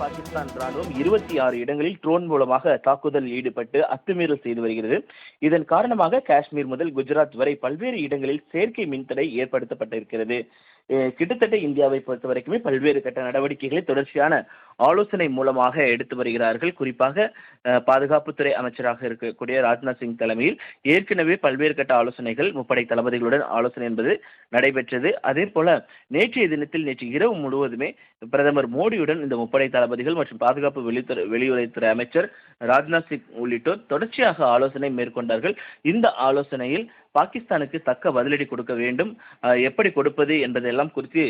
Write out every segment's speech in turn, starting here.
பாகிஸ்தான் ராணுவம் இருபத்தி ஆறு இடங்களில் ட்ரோன் மூலமாக தாக்குதல் ஈடுபட்டு அத்துமீறல் செய்து வருகிறது. இதன் காரணமாக காஷ்மீர் முதல் குஜராத் வரை பல்வேறு இடங்களில் செயற்கை மின்தடை ஏற்படுத்தப்பட்டிருக்கிறது. கிட்டத்தட்ட இந்தியாவை பொறுத்த வரைக்குமே பல்வேறு கட்ட நடவடிக்கைகளை தொடர்ச்சியான ஆலோசனை மூலமாக எடுத்து வருகிறார்கள். குறிப்பாக பாதுகாப்புத்துறை அமைச்சராக இருக்கக்கூடிய ராஜ்நாத் சிங் தலைமையில் ஏற்கனவே பல்வேறு கட்ட ஆலோசனைகள் முப்படை தளபதிகளுடன் ஆலோசனை என்பது நடைபெற்றது. அதே போல நேற்றைய தினத்தில் நேற்று இரவு முழுவதுமே பிரதமர் மோடியுடன் இந்த முப்படை தளபதிகள் மற்றும் பாதுகாப்பு வெளித்துறை வெளியுறவுத்துறை அமைச்சர் ராஜ்நாத் சிங் உள்ளிட்டோர் தொடர்ச்சியாக ஆலோசனை மேற்கொண்டார்கள். இந்த ஆலோசனையில் பாகிஸ்தானுக்கு தக்க பதிலடி கொடுக்க வேண்டும். எப்படி கொடுப்பது என்பதெல்லாம் குறித்து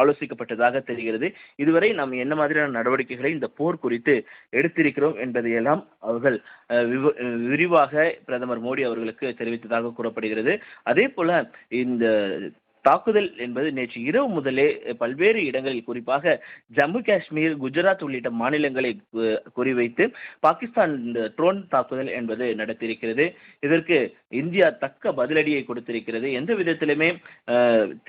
ஆலோசிக்கப்பட்டதாக தெரிகிறது. இதுவரை நாம் என்ன மாதிரியான நடவடிக்கைகளை இந்த போர் குறித்து எடுத்திருக்கிறோம் என்பதையெல்லாம் அவர்கள் விரிவாக பிரதமர் மோடி அவர்களுக்கு தெரிவித்ததாக கூறப்படுகிறது. அதே போல இந்த தாக்குதல் என்பது நேற்று இரவு முதலே பல்வேறு இடங்களில் குறிப்பாக ஜம்மு காஷ்மீர் குஜராத் உள்ளிட்ட மாநிலங்களை கு- குறிவைத்து பாகிஸ்தான் இந்த ட்ரோன் தாக்குதல் என்பது நடத்தியிருக்கிறது. இதற்கு இந்தியா தக்க பதிலடியை கொடுத்திருக்கிறது. எந்த விதத்திலுமே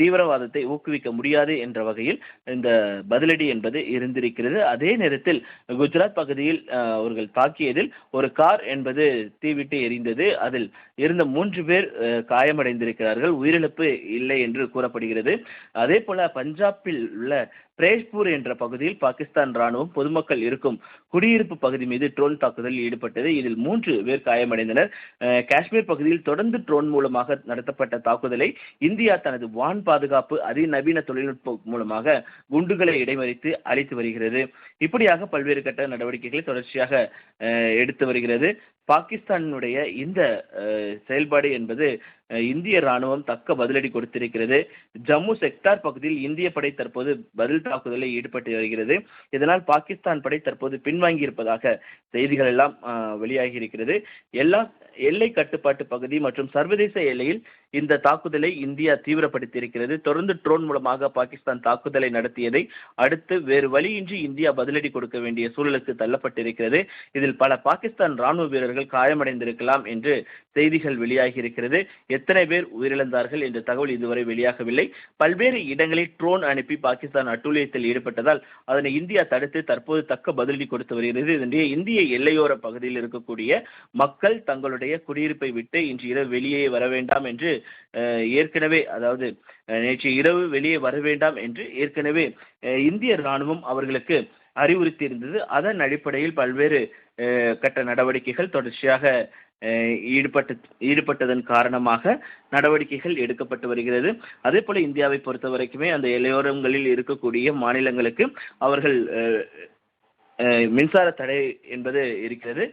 தீவிரவாதத்தை ஊக்குவிக்க முடியாது என்ற வகையில் இந்த பதிலடி என்பது இருந்திருக்கிறது. அதே நேரத்தில் குஜராத் பகுதியில் அவர்கள் தாக்கியதில் ஒரு கார் என்பது தீவிட்டு எரிந்தது. அதில் இருந்த மூன்று பேர் காயமடைந்திருக்கிறார்கள். உயிரிழப்பு இல்லை என்று கூறப்படுகிறது. அதே போல பஞ்சாபில் உள்ள பிரேஷ்பூர் என்ற பகுதியில் பாகிஸ்தான் ராணுவம் பொதுமக்கள் இருக்கும் குடியிருப்பு பகுதி மீது ட்ரோன் தாக்குதலில் ஈடுபட்டது. இதில் மூன்று பேர் காயமடைந்தனர். காஷ்மீர் பகுதியில் தொடர்ந்து ட்ரோன் மூலமாக நடத்தப்பட்ட தாக்குதலை இந்தியா தனது வான் பாதுகாப்பு அதிநவீன தொழில்நுட்பம் மூலமாக குண்டுகளை இடைமறித்து அளித்து வருகிறது. இப்படியாக பல்வேறு கட்ட நடவடிக்கைகளை தொடர்ச்சியாக எடுத்து வருகிறது. பாகிஸ்தானுடைய இந்த செயல்பாடு என்பது இந்திய ராணுவம் தக்க பதிலடி கொடுத்திருக்கிறது. ஜம்மு செக்டார் பகுதியில் இந்திய படை தற்போது பதில் தாக்குதலில் ஈடுபட்டு வருகிறது. இதனால் பாகிஸ்தான் படை தற்போது பின்வாங்கி இருப்பதாக செய்திகள் எல்லாம் வெளியாகி இருக்கிறது. எல்லா எல்லை கட்டுப்பாட்டு பகுதி மற்றும் சர்வதேச எல்லையில் இந்த தாக்குதலை இந்தியா தீவிரப்படுத்தியிருக்கிறது. தொடர்ந்து ட்ரோன் மூலமாக பாகிஸ்தான் தாக்குதலை நடத்தியதை அடுத்து வேறு வழியின்றி இந்தியா பதிலடி கொடுக்க வேண்டிய சூழலுக்கு தள்ளப்பட்டிருக்கிறது. இதில் பல பாகிஸ்தான் ராணுவ வீரர்கள் காயமடைந்திருக்கலாம் என்று செய்திகள் வெளியாகி இருக்கிறது எத்தனை பேர் உயிரிழந்தார்கள் என்ற தகவல் இதுவரை வெளியாகவில்லை. பல்வேறு இடங்களில் ட்ரோன் அனுப்பி பாகிஸ்தான் அட்டூழியத்தில் ஈடுபட்டதால் அதனை இந்தியா தடுத்து தற்போது தக்க பதிலடி கொடுத்து வருகிறது. இதனிடையே இந்திய எல்லையோர பகுதியில் இருக்கக்கூடிய மக்கள் தங்களுடைய குடியிருப்பை விட்டு இன்று இரவு வெளியே வர வேண்டாம் என்று ஏற்கனவே அதாவது நேற்று இரவு வெளியே வர வேண்டாம் என்று ஏற்கனவே இந்திய ராணுவம் அவர்களுக்கு அறிவுறுத்தி இருந்தது அதன் அடிப்படையில் பல்வேறு கட்ட நடவடிக்கைகள் தொடர்ச்சியாக ஈடுபட்டு ஈடுபட்டதன் காரணமாக நடவடிக்கைகள் எடுக்கப்பட்டு வருகிறது. அதே போல இந்தியாவை பொறுத்த வரைக்குமே அந்த இளையோரங்களில் இருக்கக்கூடிய மாநிலங்களுக்கு அவர்கள் மின்சார தடை என்பது இருக்கிறது.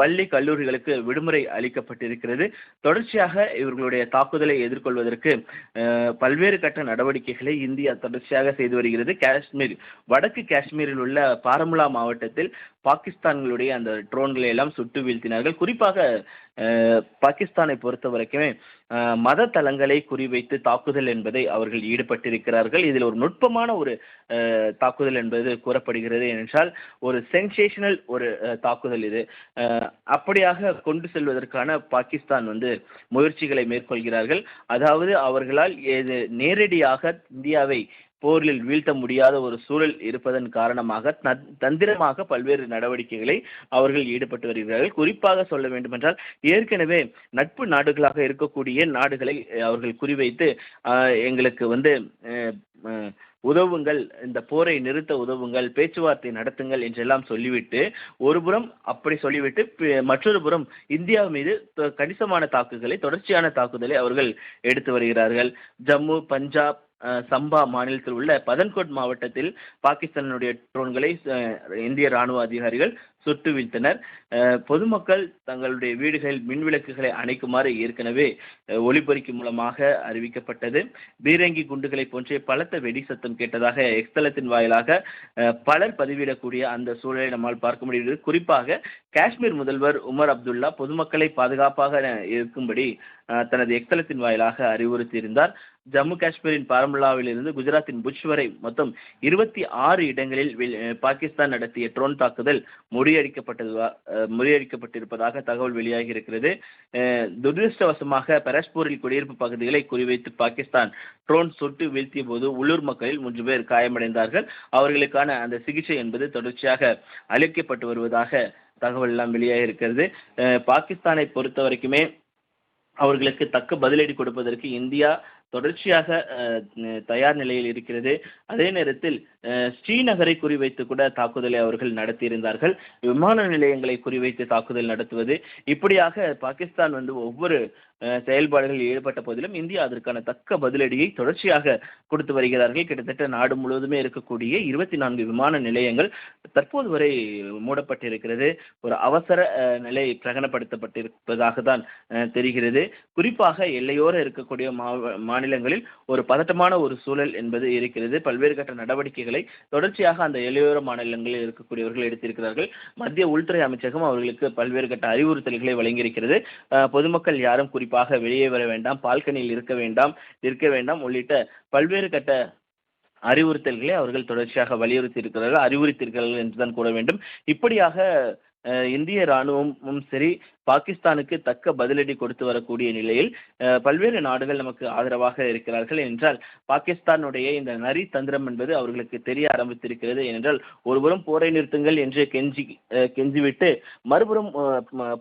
பள்ளி கல்லூரிகளுக்கு விடுமுறை அளிக்கப்பட்டிருக்கிறது. தொடர்ச்சியாக இவர்களுடைய தாக்குதலை எதிர்கொள்வதற்கு பல்வேறு கட்ட நடவடிக்கைகளை இந்தியா தொடர்ச்சியாக செய்து வருகிறது. காஷ்மீர் வடக்கு காஷ்மீரில் உள்ள பாரமுலா மாவட்டத்தில் பாகிஸ்தான்களுடைய அந்த ட்ரோன்களை எல்லாம் சுட்டு வீழ்த்தினார்கள். குறிப்பாக பாகிஸ்தானை பொறுத்த வரைக்குமே மத தலங்களை குறிவைத்து தாக்குதல் என்பதை அவர்கள் ஈடுபட்டிருக்கிறார்கள். இதில் ஒரு நுட்பமான ஒரு தாக்குதல் என்பது கூறப்படுகிறது என்றால் ஒரு சென்சேஷனல் ஒரு தாக்குதல் இது. அப்படியாக கொண்டு செல்வதற்கான பாகிஸ்தான் வந்து முயற்சிகளை மேற்கொள்கிறார்கள். அதாவது அவர்களால் இது நேரடியாக இந்தியாவை போரில் வீழ்த்த முடியாத ஒரு சூழல் இருப்பதன் காரணமாக தந்திரமாக பல்வேறு நடவடிக்கைகளை அவர்கள் ஈடுபட்டு வருகிறார்கள். குறிப்பாக சொல்ல வேண்டுமென்றால் ஏற்கனவே நட்பு நாடுகளாக இருக்கக்கூடிய நாடுகளை அவர்கள் குறிவைத்து எங்களுக்கு வந்து உதவுங்கள் இந்த போரை நிறுத்த உதவுங்கள் பேச்சுவார்த்தை நடத்துங்கள் என்றெல்லாம் சொல்லிவிட்டு ஒரு புறம் அப்படி சொல்லிவிட்டு மற்றொரு புறம் இந்தியா மீது த- கணிசமான தாக்குதலை தொடர்ச்சியான தாக்குதலை அவர்கள் எடுத்து வருகிறார்கள். ஜம்மு பஞ்சாப் சம்பா மாநிலத்தில் உள்ள பதன்கோட் மாவட்டத்தில் பாகிஸ்தானுடைய ட்ரோன்களை இந்திய ராணுவ அதிகாரிகள் சுட்டு வீழ்த்தனர். பொதுமக்கள் தங்களுடைய வீடுகளில் மின் விளக்குகளை அணைக்குமாறு ஏற்கனவே ஒளிபொறிக்கு மூலமாக அறிவிக்கப்பட்டது. பீரங்கி குண்டுகளை போன்றே பலத்த வெடி சத்தம் கேட்டதாக எக்ஸ்தலத்தின் வாயிலாக பலர் பதிவிடக்கூடிய அந்த சூழலை நம்மால் பார்க்க முடிகிறது. குறிப்பாக காஷ்மீர் முதல்வர் உமர் அப்துல்லா பொதுமக்களை பாதுகாப்பாக இருக்கும்படி தனது எக்ஸ்தலத்தின் வாயிலாக அறிவுறுத்தியிருந்தார். ஜம்மு காஷ்மீரின் பாரமுல்லாவிலிருந்து குஜராத்தின் புஷ் வரை மொத்தம் இருபத்தி ஆறு இடங்களில் வெ- பாகிஸ்தான் நடத்திய ட்ரோன் தாக்குதல் முறியடிக்கப்பட்டது முறியடிக்கப்பட்டிருப்பதாக தகவல் வெளியாகி இருக்கிறது துரதிருஷ்டவசமாக பெரஸ்பூரில் குடியிருப்பு பகுதிகளை குறிவைத்து பாகிஸ்தான் ட்ரோன் சுட்டு வீழ்த்திய போது உள்ளூர் மக்களில் மூன்று பேர் காயமடைந்தார்கள். அவர்களுக்கான அந்த சிகிச்சை என்பது தொடர்ச்சியாக அளிக்கப்பட்டு வருவதாக தகவல் எல்லாம் வெளியாகி இருக்கிறது பாகிஸ்தானை பொறுத்த வரைக்குமே அவர்களுக்கு தக்க பதிலடி கொடுப்பதற்கு இந்தியா தொடர்ச்சியாக அஹ், தயார் நிலையில் இருக்கிறது. அதே நேரத்தில் அஹ், ஸ்ரீநகரை குறிவைத்து கூட தாக்குதலை அவர்கள் நடத்தியிருந்தார்கள். விமான நிலையங்களை குறிவைத்து தாக்குதல் நடத்துவது. இப்படியாக பாகிஸ்தான் வந்து ஒவ்வொரு செயல்பாடுகளில் ஈடுபட்ட போதிலும் இந்தியா அதற்கான தக்க பதிலடியை தொடர்ச்சியாக கொடுத்து வருகிறார்கள். கிட்டத்தட்ட நாடு முழுவதுமே இருக்கக்கூடிய இருபத்தி நான்கு விமான நிலையங்கள் தற்போது வரை மூடப்பட்டிருக்கிறது. ஒரு அவசர நிலை பிரகடனப்படுத்தப்பட்டிருப்பதாக தான் தெரிகிறது. குறிப்பாக எல்லையோர இருக்கக்கூடிய மாநிலங்களில் ஒரு பதட்டமான ஒரு சூழல் என்பது இருக்கிறது. பல்வேறு கட்ட நடவடிக்கைகளை தொடர்ச்சியாக அந்த எல்லையோர மாநிலங்களில் இருக்கக்கூடியவர்கள் எடுத்திருக்கிறார்கள். மத்திய உள்துறை அமைச்சகம் அவர்களுக்கு பல்வேறு கட்ட அறிவுறுத்தல்களை வழங்கியிருக்கிறது. பொதுமக்கள் யாரும் குறிப்பாக வெளியே வர வேண்டாம் பால்கனியில் இருக்க வேண்டாம் இருக்க வேண்டாம் உள்ளிட்ட பல்வேறு கட்ட அறிவுறுத்தல்களை அவர்கள் தொடர்ச்சியாக வலியுறுத்தி இருக்கிறார்கள் அறிவுறுத்திருக்கிறார்கள் என்றுதான் கூற வேண்டும். இப்படியாக அஹ், இந்திய ராணுவமும் சரி பாகிஸ்தானுக்கு தக்க பதிலடி கொடுத்து வரக்கூடிய நிலையில் பல்வேறு நாடுகள் நமக்கு ஆதரவாக இருக்கிறார்கள் என்றால் பாகிஸ்தானுடைய இந்த நரி தந்திரம் என்பது அவர்களுக்கு தெரிய ஆரம்பித்திருக்கிறது என்றால் ஒருபுறம் போரை நிறுத்துங்கள் என்று கெஞ்சி கெஞ்சிவிட்டு மறுபுறம்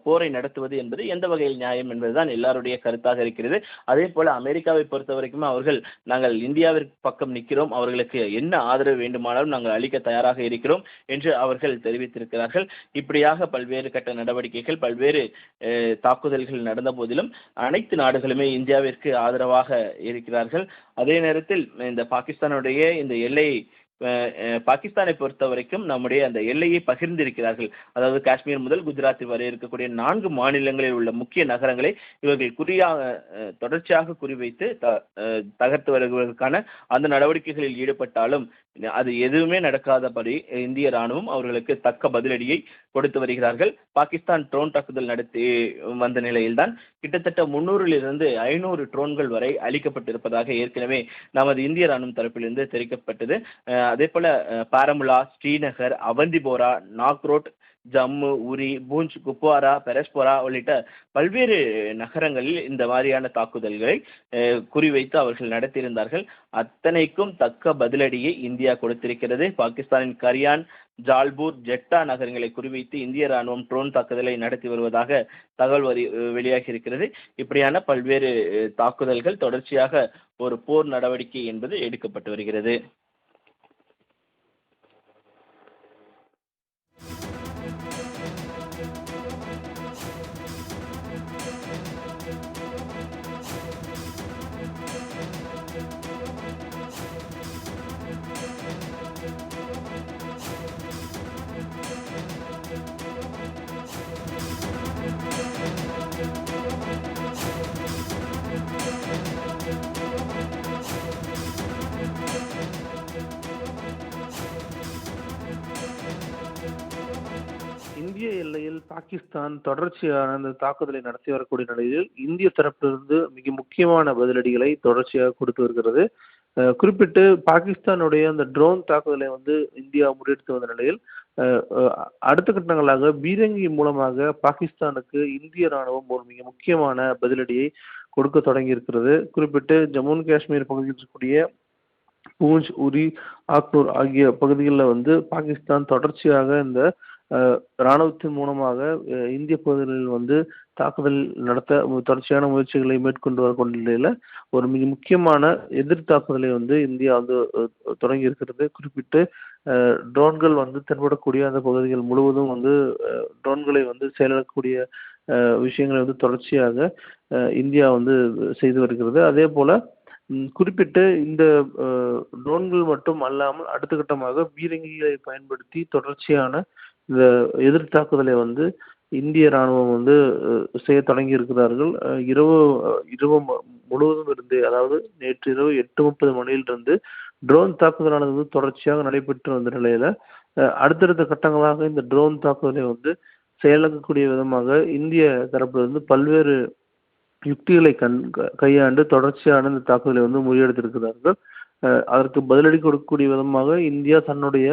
போரை நடத்துவது என்பது எந்த வகையில் நியாயம் என்பதுதான் எல்லாருடைய கருத்தாக இருக்கிறது. அதே போல அமெரிக்காவை பொறுத்த வரைக்கும் அவர்கள் நாங்கள் இந்தியாவிற்கு பக்கம் நிற்கிறோம் அவர்களுக்கு என்ன ஆதரவு வேண்டுமானாலும் நாங்கள் அளிக்க தயாராக இருக்கிறோம் என்று அவர்கள் தெரிவித்திருக்கிறார்கள். இப்படியாக பல்வேறு கட்ட நடவடிக்கைகள் பல்வேறு தாக்குதல்கள் நடந்த போதிலும் அனைத்து நாடுகளுமே இந்தியாவிற்கு ஆதரவாக இருக்கிறார்கள். அதே நேரத்தில் இந்த பாகிஸ்தானுடைய இந்த எல்லை பாகிஸ்தானை பொறுத்த வரைக்கும் நம்முடைய அந்த எல்லையை பகிர்ந்திருக்கிறார்கள். அதாவது காஷ்மீர் முதல் குஜராத் வரை இருக்கக்கூடிய நான்கு மாநிலங்களில் உள்ள முக்கிய நகரங்களை இவர்கள் குறியாக தொடர்ச்சியாக குறிவைத்து த- தகர்த்து வருவதற்கான அந்த நடவடிக்கைகளில் ஈடுபட்டாலும் அது எதுவுமே நடக்காதபடி இந்திய ராணுவம் அவர்களுக்கு தக்க பதிலடியை கொடுத்து வருகிறார்கள். பாகிஸ்தான் ட்ரோன் தாக்குதல் நடத்தி வந்த நிலையில்தான் கிட்டத்தட்ட முன்னூறிலிருந்து ஐநூறு ட்ரோன்கள் வரை அளிக்கப்பட்டிருப்பதாக ஏற்கனவே நமது இந்திய ராணுவம் தரப்பிலிருந்து தெரிவிக்கப்பட்டது. அதே போல பாரமுலா ஸ்ரீநகர் அவந்திபோரா நாக்ரோட் ஜம்மு உரி பூஞ்ச் குப்வாரா பெரஸ்போரா உள்ளிட்ட பல்வேறு நகரங்களில் இந்த மாதிரியான தாக்குதல்களை குறிவைத்து அவர்கள் நடத்தியிருந்தார்கள். அத்தனைக்கும் தக்க பதிலடியை இந்தியா கொடுத்திருக்கிறது. பாகிஸ்தானின் கரியான் ஜால்பூர் ஜெட்டா நகரங்களை குறிவைத்து இந்திய ராணுவம் ட்ரோன் தாக்குதலை நடத்தி வருவதாக தகவல் வரி வெளியாகி இருக்கிறது இப்படியான பல்வேறு தாக்குதல்கள் தொடர்ச்சியாக ஒரு போர் நடவடிக்கை என்பது எடுக்கப்பட்டு வருகிறது. பாகிஸ்தான் தொடர்ச்சியான இந்த தாக்குதலை நடத்தி வரக்கூடிய நிலையில் இந்திய தரப்பிலிருந்து மிக முக்கியமான பதிலடிகளை தொடர்ச்சியாக கொடுத்து வருகிறது. குறிப்பிட்டு பாகிஸ்தானுடைய அந்த ட்ரோன் தாக்குதலை வந்து இந்தியா முறியடித்து வந்த நிலையில் அடுத்த கட்டங்களாக பீரங்கி மூலமாக பாகிஸ்தானுக்கு இந்திய ராணுவம் ஒரு மிக முக்கியமான பதிலடியை கொடுக்க தொடங்கி இருக்கிறது குறிப்பிட்டு ஜம்மு அண்ட் காஷ்மீர் பகுதியில் இருக்கக்கூடிய பூஞ்ச் உரி ஆக்னூர் ஆகிய பகுதிகளில் வந்து பாகிஸ்தான் தொடர்ச்சியாக இந்த இராணுவத்தின் ராணுவத்தின் மூலமாக இந்திய பகுதிகளில் வந்து தாக்குதல் நடத்த தொடர்ச்சியான முயற்சிகளை மேற்கொண்டு வரக்கூடிய நிலையில ஒரு மிக முக்கியமான எதிர் தாக்குதலை வந்து இந்தியா வந்து தொடங்கி இருக்கிறது. குறிப்பிட்டு ட்ரோன்கள் வந்து தென்படக்கூடிய அந்த பகுதிகள் முழுவதும் வந்து ட்ரோன்களை வந்து செயலிழக்கக்கூடிய விஷயங்களை வந்து தொடர்ச்சியாக இந்தியா வந்து செய்து வருகிறது. அதே போல குறிப்பிட்டு இந்த ட்ரோன்கள் மட்டும் அல்லாமல் அடுத்த கட்டமாக பீரங்கிகளை பயன்படுத்தி தொடர்ச்சியான இந்த எதிர் தாக்குதலை வந்து இந்திய ராணுவம் வந்து செய்ய தொடங்கி இருக்கிறார்கள். இரவு இரவு மு- முழுவதும் இருந்து அதாவது நேற்று இரவு எட்டு முப்பது மணியிலிருந்து ட்ரோன் தாக்குதலானது வந்து தொடர்ச்சியாக நடைபெற்று வந்த நிலையில அடுத்தடுத்த கட்டங்களாக இந்த ட்ரோன் தாக்குதலை வந்து செயலாக்கக்கூடிய விதமாக இந்திய தரப்பிலிருந்து பல்வேறு யுக்திகளை கண் கையாண்டு தொடர்ச்சியான இந்த தாக்குதலை வந்து முறியடித்திருக்கிறார்கள். அதற்கு பதிலடி கொடுக்கக்கூடிய விதமாக இந்தியா தன்னுடைய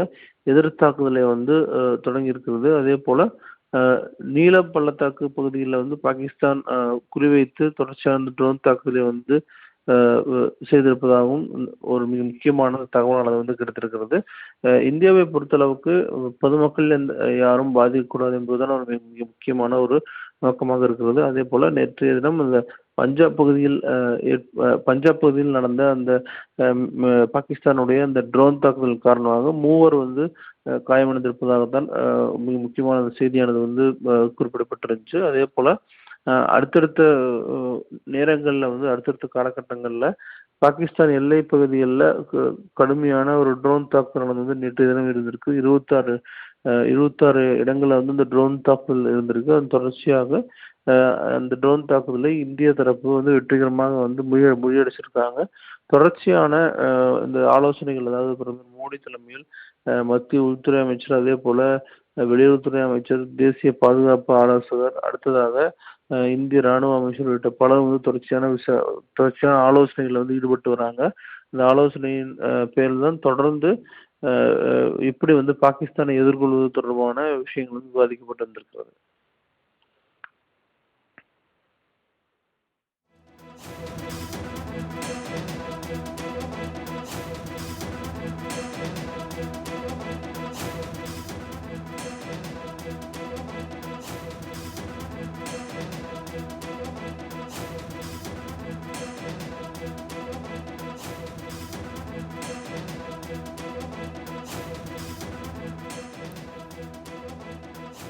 எதிர் தாக்குதலை வந்து அஹ், தொடங்கி இருக்கிறது அதே போல அஹ், நீல பள்ளத்தாக்கு பகுதியில் வந்து பாகிஸ்தான் குறிவைத்து தொடர்ச்சியான ட்ரோன் தாக்குதலை வந்து அஹ், செய்திருப்பதாகவும் ஒரு மிக முக்கியமான தகவலானது வந்து கிடைத்திருக்கிறது. அஹ், இந்தியாவை பொறுத்தளவுக்கு பொதுமக்கள் எந்த யாரும் பாதிக்கக்கூடாது என்பதுதான் ஒரு மிக மிக முக்கியமான ஒரு நோக்கமாக இருக்கிறது. அதே போல் நேற்றைய தினம் இந்த பஞ்சாப் பகுதியில் ஏற்- பஞ்சாப் பகுதியில் நடந்த அந்த பாகிஸ்தானுடைய அந்த ட்ரோன் தாக்குதல் காரணமாக மூவர் வந்து காயமடைந்திருப்பதாகத்தான் மிக முக்கியமான செய்தியானது வந்து குறிப்பிடப்பட்டிருந்துச்சு. அதே போல் அடுத்தடுத்த நேரங்களில் வந்து அடுத்தடுத்த காலகட்டங்களில் பாகிஸ்தான் எல்லை பகுதிகளில் கடுமையான ஒரு ட்ரோன் தாக்குதல் வந்து நேற்று தினம் இருந்திருக்கு. இருபத்தாறு இருபத்தாறு இடங்களில் வந்து இந்த ட்ரோன் தாக்குதல் இருந்திருக்கு. அதன் தொடர்ச்சியாக அந்த ட்ரோன் தாக்குதலை இந்திய தரப்பு வந்து வெற்றிகரமாக வந்து முறிய முறியடிச்சிருக்காங்க. தொடர்ச்சியான இந்த ஆலோசனைகள் அதாவது பிரதமர் மோடி தலைமையில் மத்திய உள்துறை அமைச்சர் அதே போல் வெளியுறவுத்துறை அமைச்சர் தேசிய பாதுகாப்பு ஆலோசகர் அடுத்ததாக இந்திய ராணுவ அமைச்சர் உள்ளிட்ட பலர் வந்து தொடர்ச்சியான விசா தொடர்ச்சியான ஆலோசனைகளில் வந்து ஈடுபட்டு வராங்க. இந்த ஆலோசனையின் பேரில் தான் தொடர்ந்து எப்படி வந்து பாகிஸ்தானை எதிர்கொள்வது தொடர்பான விஷயங்கள் வந்து விவாதிக்கப்பட்டு வந்திருக்கிறது.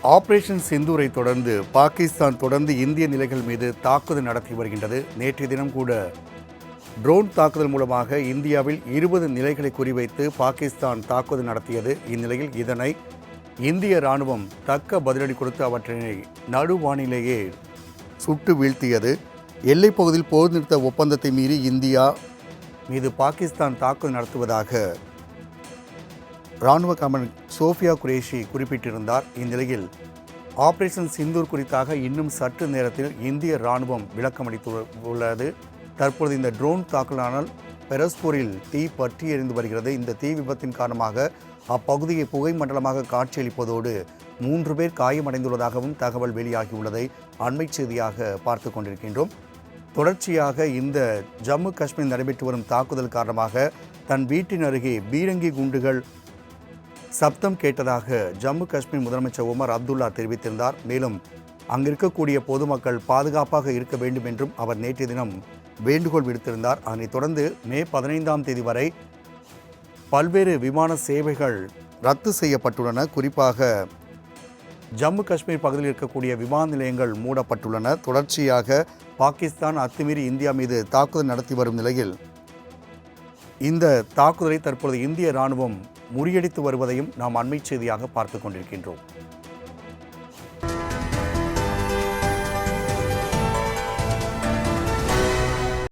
ஆபரேஷன் சிந்தூரை தொடர்ந்து பாகிஸ்தான் தொடர்ந்து இந்திய நிலைகள் மீது தாக்குதல் நடத்தி வருகின்றது. நேற்றைய தினம் கூட ட்ரோன் தாக்குதல் மூலமாக இந்தியாவில் இருபது நிலைகளை குறிவைத்து பாகிஸ்தான் தாக்குதல் நடத்தியது. இந்நிலையில் இதனை இந்திய ராணுவம் தக்க பதிலடி கொடுத்து அவற்றினை நடுவானிலேயே சுட்டு வீழ்த்தியது. எல்லைப் பகுதியில் போர் நிறுத்த ஒப்பந்தத்தை மீறி இந்தியா மீது பாகிஸ்தான் தாக்குதல் நடத்துவதாக ராணுவ கமன் சோஃபியா குரேஷி குறிப்பிட்டிருந்தார். இந்நிலையில் ஆபரேஷன் சிந்தூர் குறித்தாக இன்னும் சற்று நேரத்தில் இந்திய ராணுவம் விளக்கமளித்து உள்ளது தற்பொழுது இந்த ட்ரோன் தாக்குதலானால் பெரஸ்பூரில் தீ பற்றி எறிந்து வருகிறது. இந்த தீ விபத்தின் காரணமாக அப்பகுதியை புகை மண்டலமாக காட்சியளிப்பதோடு மூன்று பேர் காயமடைந்துள்ளதாகவும் தகவல் வெளியாகியுள்ளதை அண்மை செய்தியாக பார்த்து கொண்டிருக்கின்றோம். தொடர்ச்சியாக இந்த ஜம்மு காஷ்மீர் நடைபெற்று வரும் தாக்குதல் காரணமாக தன் வீட்டின் அருகே பீரங்கி குண்டுகள் சப்தம் கேட்டதாக ஜம்மு காஷ்மீர் முதலமைச்சர் உமர் அப்துல்லா தெரிவித்திருந்தார். மேலும் அங்கிருக்கக்கூடிய பொதுமக்கள் பாதுகாப்பாக இருக்க வேண்டும் என்றும் அவர் நேற்றைய தினம் வேண்டுகோள் விடுத்திருந்தார். அதனைத் தொடர்ந்து மே பதினைந்தாம் தேதி வரை பல்வேறு விமான சேவைகள் ரத்து செய்யப்பட்டுள்ளன. குறிப்பாக ஜம்மு காஷ்மீர் பகுதியில் இருக்கக்கூடிய விமான நிலையங்கள் மூடப்பட்டுள்ளன. தொடர்ச்சியாக பாகிஸ்தான் அத்துமீறி இந்தியா மீது தாக்குதல் நடத்தி வரும் நிலையில் இந்த தாக்குதலை தற்பொழுது இந்திய ராணுவம் முறியடித்து வருவதையும் நாம் அண்மை செய்தியாக பார்த்து கொண்டிருக்கின்றோம்.